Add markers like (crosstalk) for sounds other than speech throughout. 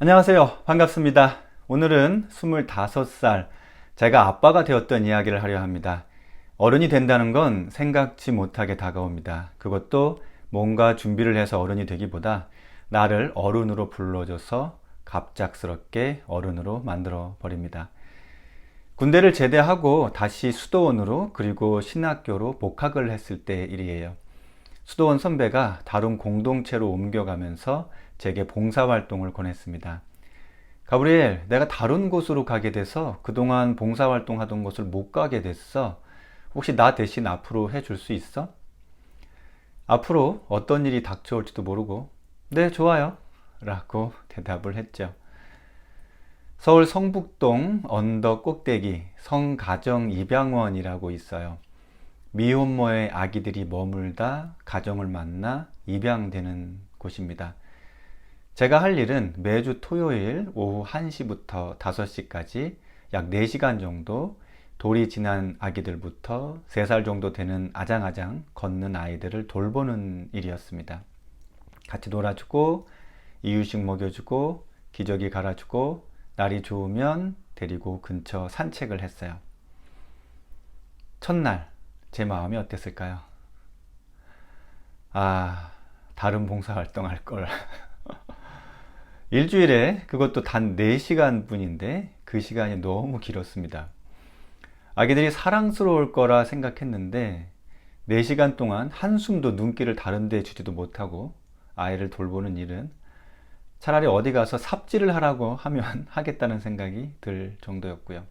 안녕하세요. 반갑습니다. 오늘은 25살, 제가 아빠가 되었던 이야기를 하려 합니다. 어른이 된다는 건 생각지 못하게 다가옵니다. 그것도 뭔가 준비를 해서 어른이 되기보다 나를 어른으로 불러줘서 갑작스럽게 어른으로 만들어 버립니다. 군대를 제대하고 다시 수도원으로 그리고 신학교로 복학을 했을 때 일이에요. 수도원 선배가 다른 공동체로 옮겨가면서 제게 봉사활동을 권했습니다. 가브리엘, 내가 다른 곳으로 가게 돼서 그동안 봉사활동 하던 곳을 못 가게 됐어. 혹시 나 대신 앞으로 해줄 수 있어? 앞으로 어떤 일이 닥쳐올지도 모르고, 네, 좋아요. 라고 대답을 했죠. 서울 성북동 언덕 꼭대기 성가정 입양원이라고 있어요. 미혼모의 아기들이 머물다 가정을 만나 입양되는 곳입니다. 제가 할 일은 매주 토요일 오후 1시부터 5시까지 약 4시간 정도 돌이 지난 아기들부터 3살 정도 되는 아장아장 걷는 아이들을 돌보는 일이었습니다. 같이 놀아주고 이유식 먹여주고 기저귀 갈아주고 날이 좋으면 데리고 근처 산책을 했어요. 첫날 제 마음이 어땠을까요? 아, 다른 봉사활동 할 걸. (laughs) 일주일에 그것도 단 4시간 뿐인데 그 시간이 너무 길었습니다. 아기들이 사랑스러울 거라 생각했는데 4시간 동안 한숨도 눈길을 다른 데 주지도 못하고 아이를 돌보는 일은 차라리 어디 가서 삽질을 하라고 하면 (laughs) 하겠다는 생각이 들 정도였고요.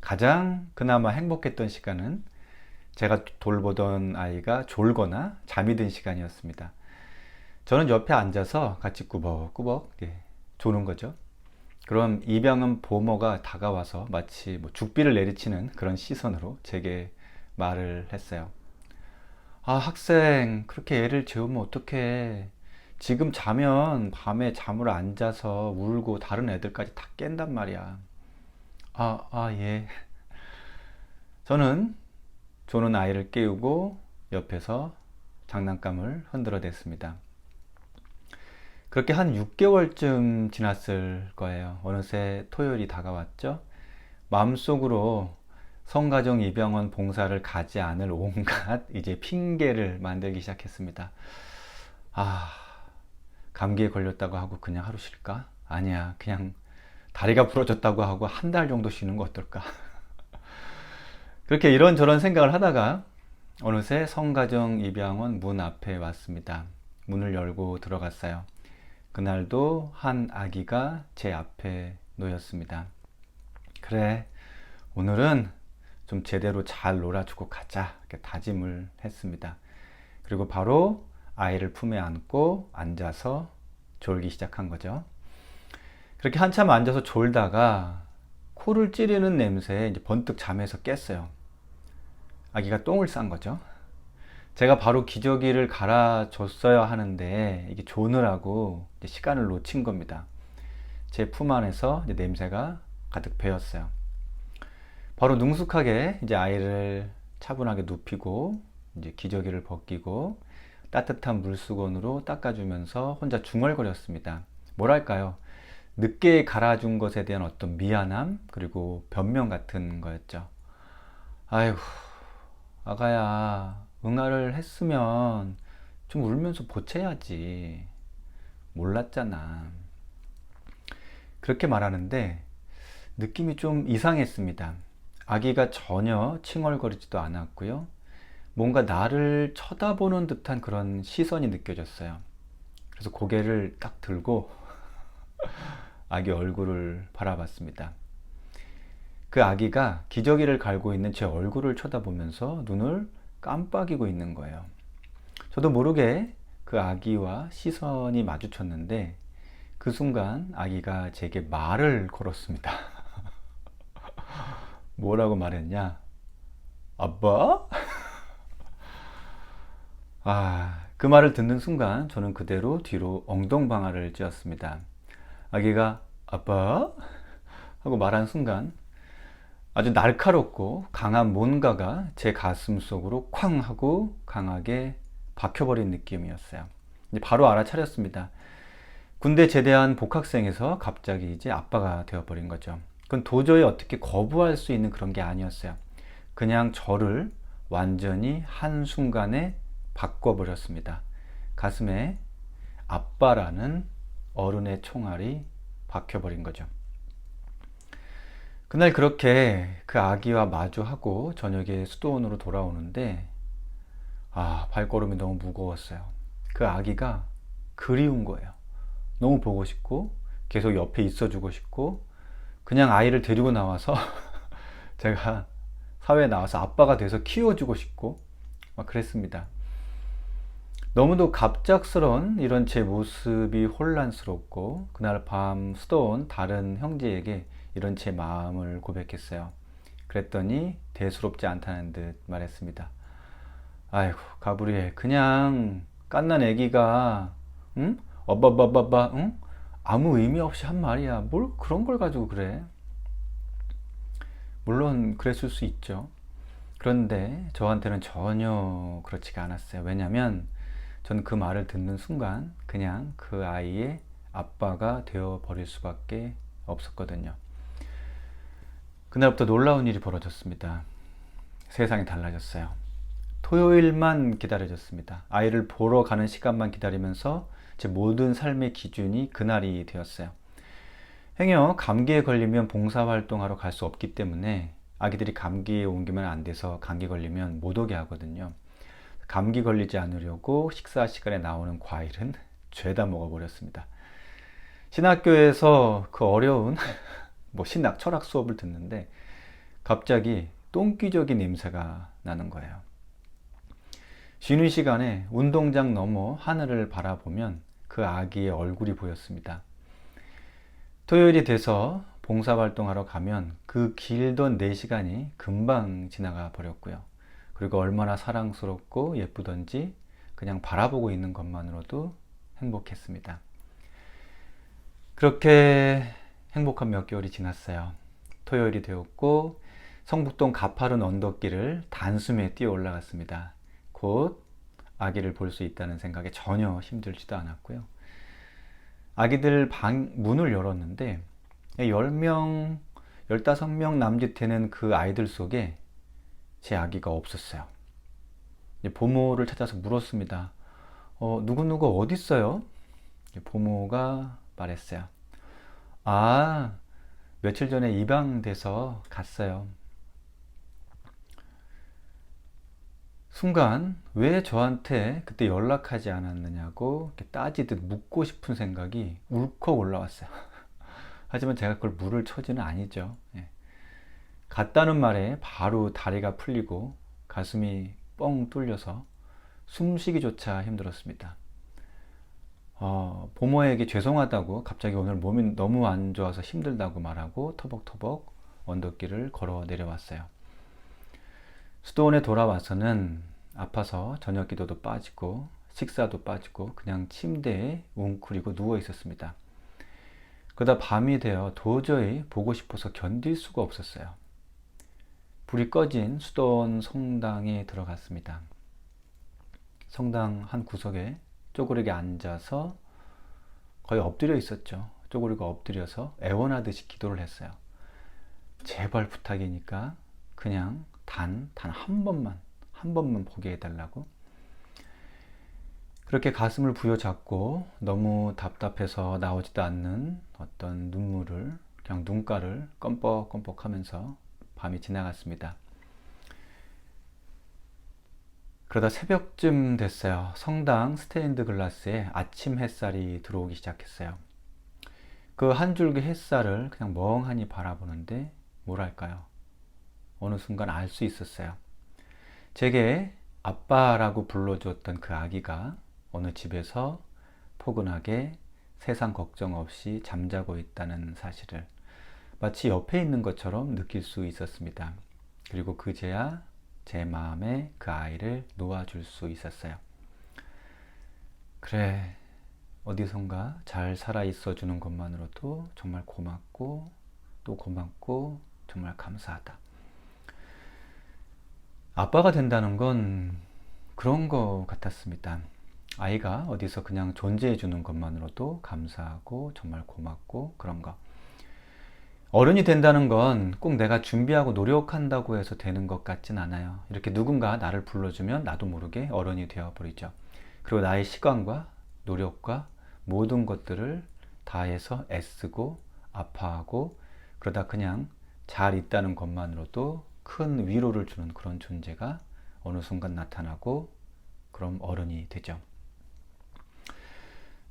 가장 그나마 행복했던 시간은 제가 돌보던 아이가 졸거나 잠이 든 시간이었습니다. 저는 옆에 앉아서 같이 꾸벅꾸벅 예, 조는 거죠. 그럼 입양은 보모가 다가와서 마치 뭐 죽비를 내리치는 그런 시선으로 제게 말을 했어요. 아, 학생, 그렇게 애를 재우면 어떡해. 지금 자면 밤에 잠을 안 자서 울고 다른 애들까지 다 깬단 말이야. 아, 아, 예. 저는 조는 아이를 깨우고 옆에서 장난감을 흔들어 댔습니다. 그렇게 한 6개월쯤 지났을 거예요. 어느새 토요일이 다가왔죠. 마음속으로 성가정 입양원 봉사를 가지 않을 온갖 (laughs) 이제 핑계를 만들기 시작했습니다. 아, 감기에 걸렸다고 하고 그냥 하루 쉴까? 아니야, 그냥 다리가 부러졌다고 하고 한 달 정도 쉬는 거 어떨까? (laughs) 그렇게 이런저런 생각을 하다가 어느새 성가정 입양원 문 앞에 왔습니다. 문을 열고 들어갔어요. 그날도 한 아기가 제 앞에 놓였습니다. 그래, 오늘은 좀 제대로 잘 놀아주고 가자. 이렇게 다짐을 했습니다. 그리고 바로 아이를 품에 안고 앉아서 졸기 시작한 거죠. 그렇게 한참 앉아서 졸다가 코를 찌르는 냄새에 번뜩 잠에서 깼어요. 아기가 똥을 싼 거죠. 제가 바로 기저귀를 갈아줬어야 하는데 이게 조느라고 시간을 놓친 겁니다. 제 품 안에서 냄새가 가득 배었어요. 바로 능숙하게 이제 아이를 차분하게 눕히고 이제 기저귀를 벗기고 따뜻한 물수건으로 닦아주면서 혼자 중얼거렸습니다. 뭐랄까요? 늦게 갈아준 것에 대한 어떤 미안함 그리고 변명 같은 거였죠. 아이고 아가야 응아를 했으면 좀 울면서 보채야지. 몰랐잖아. 그렇게 말하는데 느낌이 좀 이상했습니다. 아기가 전혀 칭얼거리지도 않았고요. 뭔가 나를 쳐다보는 듯한 그런 시선이 느껴졌어요. 그래서 고개를 딱 들고 (laughs) 아기 얼굴을 바라봤습니다. 그 아기가 기저귀를 갈고 있는 제 얼굴을 쳐다보면서 눈을 깜빡이고 있는 거예요. 저도 모르게 그 아기와 시선이 마주쳤는데 그 순간 아기가 제게 말을 걸었습니다. (laughs) 뭐라고 말했냐? 아빠? (laughs) 아, 그 말을 듣는 순간 저는 그대로 뒤로 엉덩방아를 찧었습니다. 아기가 아빠? 하고 말한 순간 아주 날카롭고 강한 뭔가가 제 가슴 속으로 쾅 하고 강하게 박혀버린 느낌이었어요. 바로 알아차렸습니다. 군대 제대한 복학생에서 갑자기 이제 아빠가 되어버린 거죠. 그건 도저히 어떻게 거부할 수 있는 그런 게 아니었어요. 그냥 저를 완전히 한순간에 바꿔버렸습니다. 가슴에 아빠라는 어른의 총알이 박혀버린 거죠. 그날 그렇게 그 아기와 마주하고 저녁에 수도원으로 돌아오는데 아, 발걸음이 너무 무거웠어요. 그 아기가 그리운 거예요. 너무 보고 싶고 계속 옆에 있어주고 싶고 그냥 아이를 데리고 나와서 (laughs) 제가 사회에 나와서 아빠가 돼서 키워주고 싶고 막 그랬습니다. 너무도 갑작스런 이런 제 모습이 혼란스럽고 그날 밤 수도원 다른 형제에게 이런 제 마음을 고백했어요. 그랬더니 대수롭지 않다는 듯 말했습니다. 아이고 가브리엘 그냥 깐난 애기가 응? 어바바바바 응? 아무 의미 없이 한 말이야. 뭘 그런 걸 가지고 그래? 물론 그랬을 수 있죠. 그런데 저한테는 전혀 그렇지가 않았어요. 왜냐면 저는 그 말을 듣는 순간 그냥 그 아이의 아빠가 되어 버릴 수밖에 없었거든요. 그날부터 놀라운 일이 벌어졌습니다. 세상이 달라졌어요. 토요일만 기다려졌습니다. 아이를 보러 가는 시간만 기다리면서 제 모든 삶의 기준이 그날이 되었어요. 행여 감기에 걸리면 봉사활동하러 갈 수 없기 때문에 아기들이 감기에 옮기면 안 돼서 감기 걸리면 못 오게 하거든요. 감기 걸리지 않으려고 식사 시간에 나오는 과일은 죄다 먹어버렸습니다. 신학교에서 그 어려운 (laughs) 뭐 신학 철학 수업을 듣는데 갑자기 똥기적인 냄새가 나는 거예요. 쉬는 시간에 운동장 너머 하늘을 바라보면 그 아기의 얼굴이 보였습니다. 토요일이 돼서 봉사활동하러 가면 그 길던 4시간이 금방 지나가 버렸고요. 그리고 얼마나 사랑스럽고 예쁘던지 그냥 바라보고 있는 것만으로도 행복했습니다. 그렇게 행복한 몇 개월이 지났어요. 토요일이 되었고 성북동 가파른 언덕길을 단숨에 뛰어 올라갔습니다. 곧 아기를 볼 수 있다는 생각에 전혀 힘들지도 않았고요. 아기들 방 문을 열었는데 10명, 15명 남짓되는 그 아이들 속에 제 아기가 없었어요. 보모를 찾아서 물었습니다. 어, 누구누구 어디 있어요? 보모가 말했어요. 아, 며칠 전에 입양돼서 갔어요. 순간 왜 저한테 그때 연락하지 않았느냐고 따지듯 묻고 싶은 생각이 울컥 올라왔어요. (laughs) 하지만 제가 그걸 물을 처지는 아니죠. 예. 갔다는 말에 바로 다리가 풀리고 가슴이 뻥 뚫려서 숨쉬기조차 힘들었습니다. 어, 보모에게 죄송하다고 갑자기 오늘 몸이 너무 안 좋아서 힘들다고 말하고 터벅터벅 언덕길을 걸어 내려왔어요. 수도원에 돌아와서는 아파서 저녁 기도도 빠지고 식사도 빠지고 그냥 침대에 웅크리고 누워 있었습니다. 그러다 밤이 되어 도저히 보고 싶어서 견딜 수가 없었어요. 불이 꺼진 수도원 성당에 들어갔습니다. 성당 한 구석에 쪼그리게 앉아서 거의 엎드려 있었죠. 쪼그리고 엎드려서 애원하듯이 기도를 했어요. 제발 부탁이니까 그냥 단, 단 한 번만, 한 번만 보게 해달라고. 그렇게 가슴을 부여잡고 너무 답답해서 나오지도 않는 어떤 눈물을 그냥 눈가를 껌뻑껌뻑 하면서 밤이 지나갔습니다. 그러다 새벽쯤 됐어요. 성당 스테인드 글라스에 아침 햇살이 들어오기 시작했어요. 그 한 줄기 햇살을 그냥 멍하니 바라보는데 뭐랄까요. 어느 순간 알 수 있었어요. 제게 아빠라고 불러주었던 그 아기가 어느 집에서 포근하게 세상 걱정 없이 잠자고 있다는 사실을 마치 옆에 있는 것처럼 느낄 수 있었습니다. 그리고 그제야 제 마음에 그 아이를 놓아줄 수 있었어요. 그래, 어디선가 잘 살아 있어 주는 것만으로도 정말 고맙고 또 고맙고 정말 감사하다. 아빠가 된다는 건 그런 것 같았습니다. 아이가 어디서 그냥 존재해 주는 것만으로도 감사하고 정말 고맙고 그런 거. 어른이 된다는 건 꼭 내가 준비하고 노력한다고 해서 되는 것 같진 않아요. 이렇게 누군가 나를 불러주면 나도 모르게 어른이 되어버리죠. 그리고 나의 시간과 노력과 모든 것들을 다해서 애쓰고 아파하고 그러다 그냥 잘 있다는 것만으로도 큰 위로를 주는 그런 존재가 어느 순간 나타나고 그럼 어른이 되죠.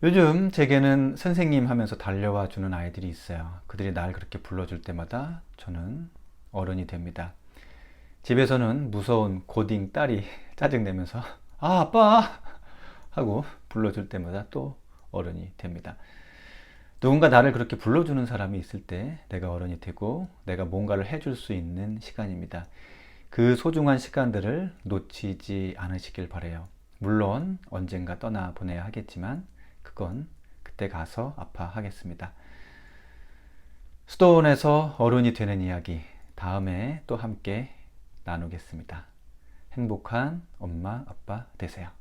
요즘 제게는 선생님 하면서 달려와 주는 아이들이 있어요. 그들이 날 그렇게 불러줄 때마다 저는 어른이 됩니다. 집에서는 무서운 고딩 딸이 (laughs) 짜증내면서 아 아빠 하고 불러줄 때마다 또 어른이 됩니다. 누군가 나를 그렇게 불러주는 사람이 있을 때 내가 어른이 되고 내가 뭔가를 해줄 수 있는 시간입니다. 그 소중한 시간들을 놓치지 않으시길 바래요. 물론 언젠가 떠나 보내야 하겠지만 그건 그때 가서 아파하겠습니다. 수도원에서 어른이 되는 이야기 다음에 또 함께 나누겠습니다. 행복한 엄마 아빠 되세요.